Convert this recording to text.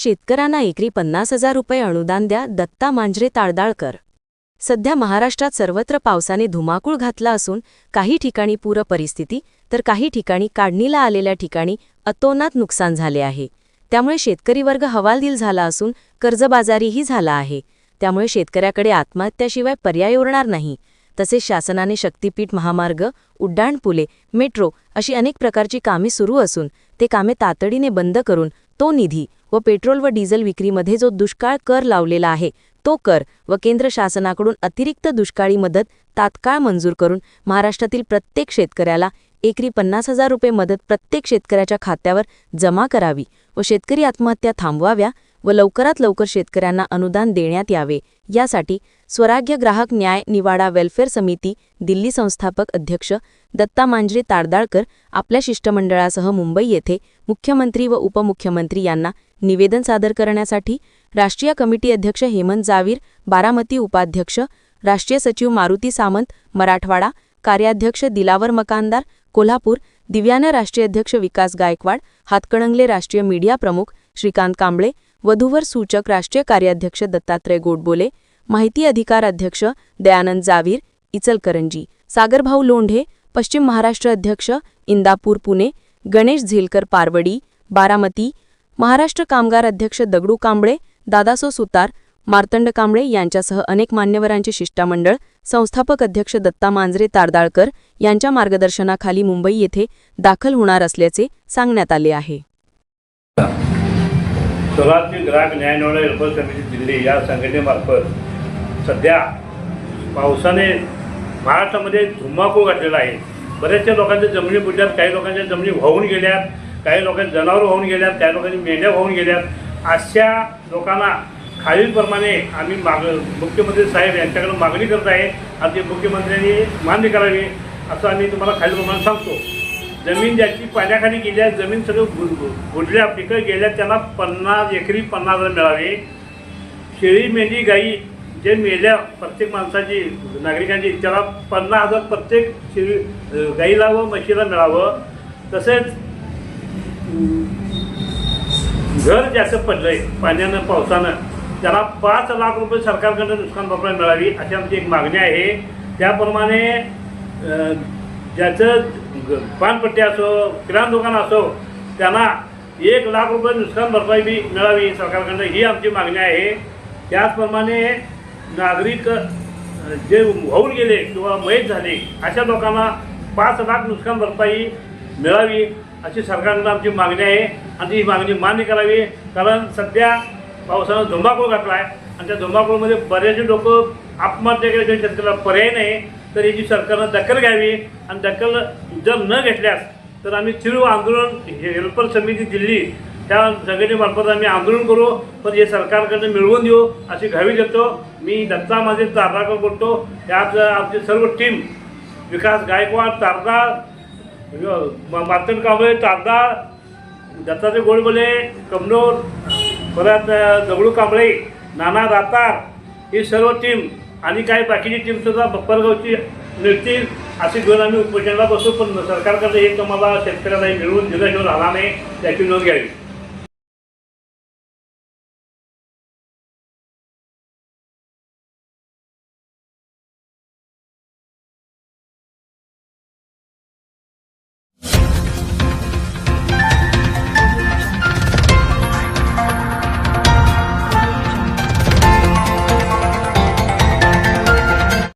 शेतकऱ्यांना एकरी पन्नास हजार रुपये अनुदान द्या दत्ता मांजरे ताळदाळकर सध्या महाराष्ट्रात सर्वत्र पावसाने धुमाकूळ घातला असून काही ठिकाणी पूर परिस्थिती तर काही ठिकाणी काढणीला आलेल्या ठिकाणी अतोनात नुकसान झाले आहे. त्यामुळे शेतकरी वर्ग हवालदिल झाला असून कर्जबाजारीही झाला आहे. त्यामुळे शेतकऱ्याकडे आत्महत्याशिवाय पर्याय उरणार नाही. तसेच शासनाने शक्तीपीठ महामार्ग उड्डाणपुले मेट्रो अशी अनेक प्रकारची कामे सुरू असून ते कामे तातडीने बंद करून तो निधी व पेट्रोल व डिझेल विक्रीमध्ये जो दुष्काळ कर लावलेला आहे तो कर व केंद्र शासनाकडून अतिरिक्त दुष्काळी मदत तात्काळ मंजूर करून महाराष्ट्रातील प्रत्येक शेतकऱ्याला एकरी पन्नास हजार रुपये मदत प्रत्येक शेतकऱ्याच्या खात्यावर जमा करावी व शेतकरी आत्महत्या थांबवाव्या व लवकरात लवकर शेतकऱ्यांना अनुदान देण्यात यावे. यासाठी स्वराज्य ग्राहक न्याय निवाडा वेल्फेअर समिती दिल्ली संस्थापक अध्यक्ष दत्ता मांजरे तारदाळकर आपल्या शिष्टमंडळासह मुंबई येथे मुख्यमंत्री व उपमुख्यमंत्री यांना निवेदन सादर करण्यासाठी राष्ट्रीय कमिटी अध्यक्ष हेमंत जावीर बारामती उपाध्यक्ष राष्ट्रीय सचिव मारुती सामंत मराठवाडा कार्याध्यक्ष दिलावर मकानदार कोल्हापूर दिव्यानं राष्ट्रीय अध्यक्ष विकास गायकवाड हातकणंगले राष्ट्रीय मीडिया प्रमुख श्रीकांत कांबळे वधूवर सूचक राष्ट्रीय कार्याध्यक्ष दत्तात्रय गोडबोले माहिती अधिकार अध्यक्ष दयानंद जावीर इचलकरंजी सागरभाऊ लोंढे पश्चिम महाराष्ट्र अध्यक्ष इंदापूर पुणे गणेश झेलकर पारवडी बारामती महाराष्ट्र कामगार अध्यक्ष दगडू कांबळे दादासो सुतार मार्तंड कांबळे यांच्यासह अनेक मान्यवरांचे शिष्टमंडळ संस्थापक अध्यक्ष दत्ता मांजरे तारदाळकर यांच्या मार्गदर्शनाखाली मुंबई येथे दाखल होणार असल्याचे सांगण्यात आले आहे. शहरातील ग्राहक न्यायनिवाडा हेल्पर समिती दिल्ली या संघटनेमार्फत सध्या पावसाने महाराष्ट्रामध्ये धुमाकूळ घातलेला आहे. बऱ्याचशा लोकांच्या जमिनी बुडल्यात काही लोकांच्या जमिनी वाहून गेल्यात काही लोकांच्या जनावरं वाहून गेल्यात काही लोकांची मेंढ्या वाहून गेल्यात. अशा लोकांना खालीलप्रमाणे आम्ही माग मुख्यमंत्री साहेब यांच्याकडे मागणी करत आहे. आणि ते मुख्यमंत्र्यांनी मान्य करावी असं आम्ही तुम्हाला खालीलप्रमाणे सांगतो. जमीन ज्याची पाण्याखाली गेली आहे जमीन सगळं बु- बु- बुडल्या पिकं गेल्या त्यांना पन्नास एकरी पन्नास हजार मिळावे. शेळी मेंढी गाई जे मेल्या प्रत्येक माणसाची नागरिकांची त्याला पन्नास हजार प्रत्येक शेळी गाईला व म्हशीला मिळावं. तसेच अं, घर पडलं पडलंय पाण्यानं पावसानं त्याला पाच लाख रुपये सरकारकडनं नुकसान भरपाई मिळावी अशी आमची एक मागणी आहे. त्याप्रमाणे ज्याचं पानपट्टी असो किराणा दुकान असो त्यांना एक लाख रुपये नुकसान भरपाई बी मिळावी सरकारकडनं ही आमची मागणी आहे. त्याचप्रमाणे नागरिक जे वाहून गेले किंवा मयत झाले अशा लोकांना पाच लाख नुकसान भरपाई मिळावी अशी सरकारकडं आमची मागणी आहे. आणि ही मागणी मान्य करावी कारण सध्या पावसानं धुमाकूळ घातला आहे आणि त्या धुमाकूळमध्ये बरेचसे लोक आत्महत्या केल्याशिवाय शेतकऱ्याला पर्याय नाही. तर याची सरकारनं दखल घ्यावी आणि दखल जर न घेतल्यास तर आम्ही चिरू आंदोलन हे हेल्पर समिती दिल्ली त्या संघटनेमार्फत आम्ही आंदोलन करू. पण हे सरकारकडनं मिळवून देऊ अशी घावी देतो. मी दत्ता माझे तारदाकर बोलतो. त्यात आमची सर्व टीम विकास गायकवाड तारदा मार्तन कांबळे तारदा दत्ताचे गोडबोले कमनोर परत दगडू कांबळे नाना दातार ही सर्व टीम आणि काही बाकीची टीमसुद्धा बप्परगावची मिळतील अशी घेऊन आम्ही उपोषणाला बसू पण सरकारकडे एक तुम्हाला शेतकऱ्याला हे मिळवून दिल्याशिवाय राहणार नाही त्याची नोंद घ्यावी.